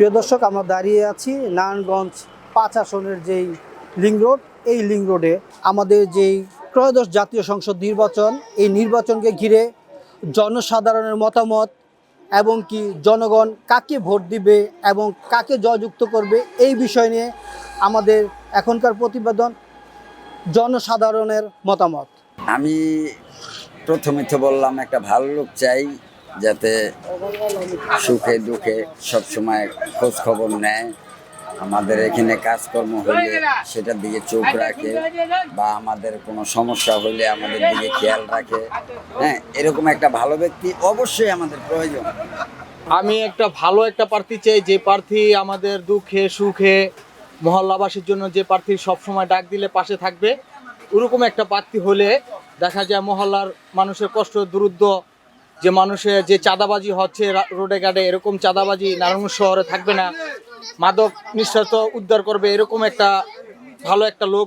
প্রিয় দর্শক, আমরা দাঁড়িয়ে আছি নারায়ণগঞ্জ পাঁচ আসনের যেই লিং রোড, এই লিং রোডে আমাদের যেই ত্রয়োদশ জাতীয় সংসদ নির্বাচন, এই নির্বাচনকে ঘিরে জনসাধারণের মতামত এবং কি জনগণ কাকে ভোট দিবে এবং কাকে জয়যুক্ত করবে, এই বিষয় নিয়ে আমাদের এখনকার প্রতিবেদন, জনসাধারণের মতামত। আমি প্রথমে তো বললাম, একটা ভালো লোক চাই। যাতে সুখে দুঃখে সবসময় খোঁজ খবর নেয়। আমাদের এখানে কাজকর্ম হলে সেটার দিকে চোখ রাখে বা আমাদের কোনো সমস্যা হলে আমাদের দিকে খেয়াল রাখে। হ্যাঁ এরকম একটা ভালো ব্যক্তি অবশ্যই আমাদের প্রয়োজন। আমি একটা ভালো একটা প্রার্থী চাই, যে প্রার্থী আমাদের দুঃখে, সুখে, মহল্লাবাসীর জন্য যে প্রার্থী সবসময় ডাক দিলে পাশে থাকবে, ওরকম একটা প্রার্থী হলে দেখা যায় মহল্লার মানুষের কষ্ট, দুরুদ্ধ যে মানুষের যে চাঁদাবাজি হচ্ছে রোডে ঘাটে এরকম চাঁদাবাজি নারায়ণগঞ্জ শহরে থাকবে না। মাদক নিঃশ্বাস উদ্ধার করবে এরকম একটা ভালো একটা লোক,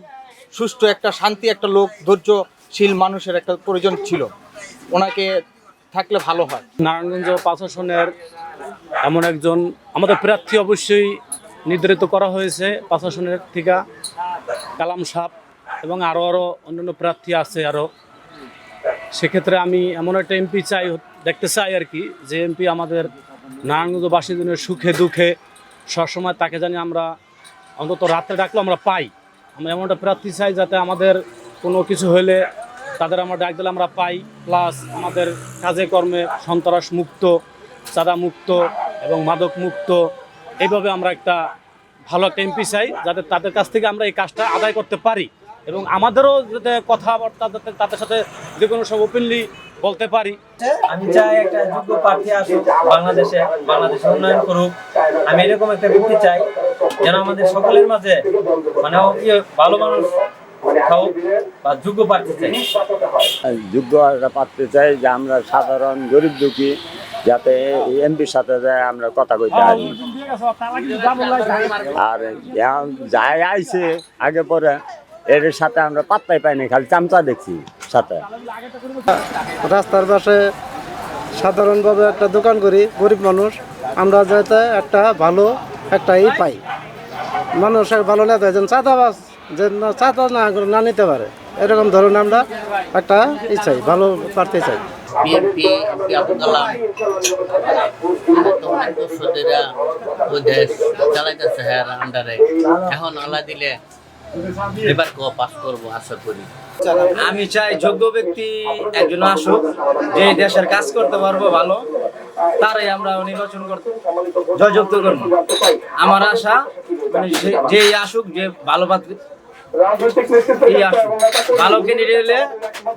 সুষ্ঠু একটা, শান্তি একটা লোক, ধৈর্যশীল মানুষের একটা প্রয়োজন ছিল। ওনাকে থাকলে ভালো হয়। নারায়ণগঞ্জ পাঁচ আসনের এমন একজন, আমাদের প্রার্থী অবশ্যই নির্ধারিত করা হয়েছে পাঁচ আসনের থেকে, কালাম সাপ এবং আরও আরও অন্যান্য প্রার্থী আছে আরও সেক্ষেত্রে আমি এমন একটা এমপি চাই দেখতে চাই আর কি, যে এমপি আমাদের নারায়ণগঞ্জবাসীর জন্য সুখে দুঃখে সবসময় তাকে জানি আমরা অন্তত রাত্রে ডাকলেও আমরা পাই। আমরা এমন একটা প্রার্থী চাই যাতে আমাদের কোনো কিছু হলে তাদের আমরা ডাক দিলে আমরা পাই, প্লাস আমাদের কাজে কর্মে সন্ত্রাস মুক্ত, চাঁদা মুক্ত এবং মাদক মুক্ত, এইভাবে আমরা একটা ভালো একটা এমপি চাই যাতে তাদের কাছ থেকে আমরা এই কাজটা আদায় করতে পারি। এবং আমাদেরও যাতে কথাবার্তা যাতে তাদের সাথে যে কোনো সব ওপেনলি বলতে পারি। আমি চাই একটা যোগ্য প্রার্থী আসুক বাংলাদেশে বাংলাদেশে উন্নয়ন করুক। আমি এরকম একটা ব্যক্তি চাই যেন আমাদের সকলের মাঝে মানে ভালো মানুষ বা যোগ্য প্রার্থী চাই। যোগ্য একটা পাত্র চাই যে আমরা সাধারণ গরিব দুঃখী যাতে এমপির সাথে যায় আমরা কথা কইতে পারি। আর এখন যাই আইছে আগে পরে এর সাথে আমরা পাত্তাই পাইনি খালি চামচা দেখছি। সাথে। রাস্তার পাশে সাধারণভাবে একটা দোকান করি গরিব মানুষ। আমরা যাতে একটা ভালো একটা ই পাই। মানুষের ভালো নেতা যেন চাঁদাবাজ যেন চাঁদা না করে না নিতে পারে। এরকম ধরুন আমরা একটা ই চাই ভালো প্রার্থী চাই। বিএনপি এমপি আবুল কালাম বর্তমানে দর্শকরা দেশ চালাইতেছে হ্যাঁ আন্ডারে এখন দিলে এবার পাস করব আশা করি। আমি চাই যোগ্য ব্যক্তি একজন আসুক যে দেশের কাজ করতে পারব ভালো তারাই আমরা নির্বাচন করতে জয়যুক্ত করব। আমার আশা মানে যে- যেই আসুক যে ভালো পাত্রী ভালো ক্যান্ডিডেট হলে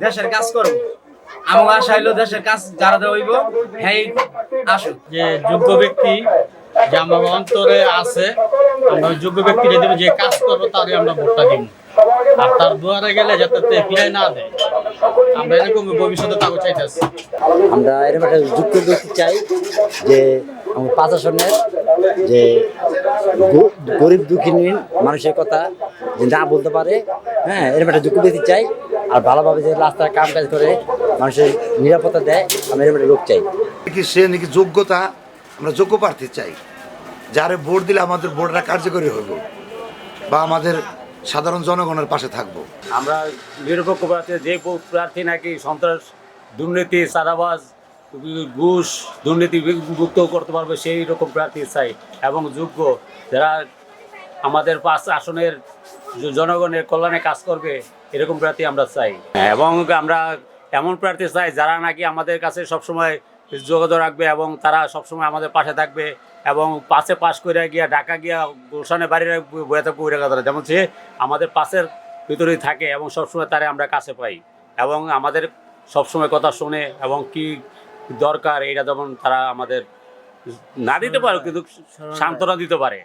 দেশের কাজ করব। আমার আশা হইল দেশের কাজ যারা হইব হ্যাঁ আসুক। যে যোগ্য ব্যক্তি যে আমার অন্তরে আছে আমরা যোগ্য ব্যক্তিকে দেবো যে কাজ করব তারই আমরা ভোটটা দিব। আর তার দুয়ারে গেলে যাতে ফিরাই না দেয়। আমরা এরকম ভবিষ্যতে তাকে চাইতেছি। আমরা এরকম একটা যুক্ত ব্যক্তি চাই যে আমার পাঁচ আসনের যে গরিব দুঃখী মানুষের কথা যে না বলতে পারে হ্যাঁ এরকম একটা যুক্ত ব্যক্তি চাই। আর ভালোভাবে যে রাস্তায় কাম কাজ করে মানুষের নিরাপত্তা দেয় আমি এরকম একটা লোক চাই। কি সে নাকি যোগ্যতা আমরা যোগ্য প্রার্থী চাই? যারে ভোট দিলে আমাদের ভোটটা কার্যকরী হইব। বা আমাদের সাধারণ জনগণের পাশে থাকব। আমরা নিরপেক্ষ প্রার্থী যে প্রার্থী নাকি সন্ত্রাস দুর্নীতি চাঁদাবাজ ঘুষ দুর্নীতি মুক্ত করতে পারবে সেই রকম প্রার্থী চাই এবং যোগ্য যারা আমাদের পাঁচ আসনের জনগণের কল্যাণে কাজ করবে এরকম প্রার্থী আমরা চাই। এবং আমরা এমন প্রার্থী চাই যারা নাকি আমাদের কাছে সবসময় যোগাযোগ রাখবে এবং তারা সবসময় আমাদের পাশে থাকবে এবং পাশে পাশ করে গিয়া ঢাকা গিয়া গোসানে বাড়ির বয়ে থাকবে ওই কথা যেমন সে আমাদের পাশের ভিতরেই থাকে এবং সবসময় তারা আমরা কাছে পাই এবং আমাদের সবসময় কথা শোনে এবং কি দরকার এটা যেমন তারা আমাদের না দিতে পারে কিন্তু সান্ত্বনা দিতে পারে।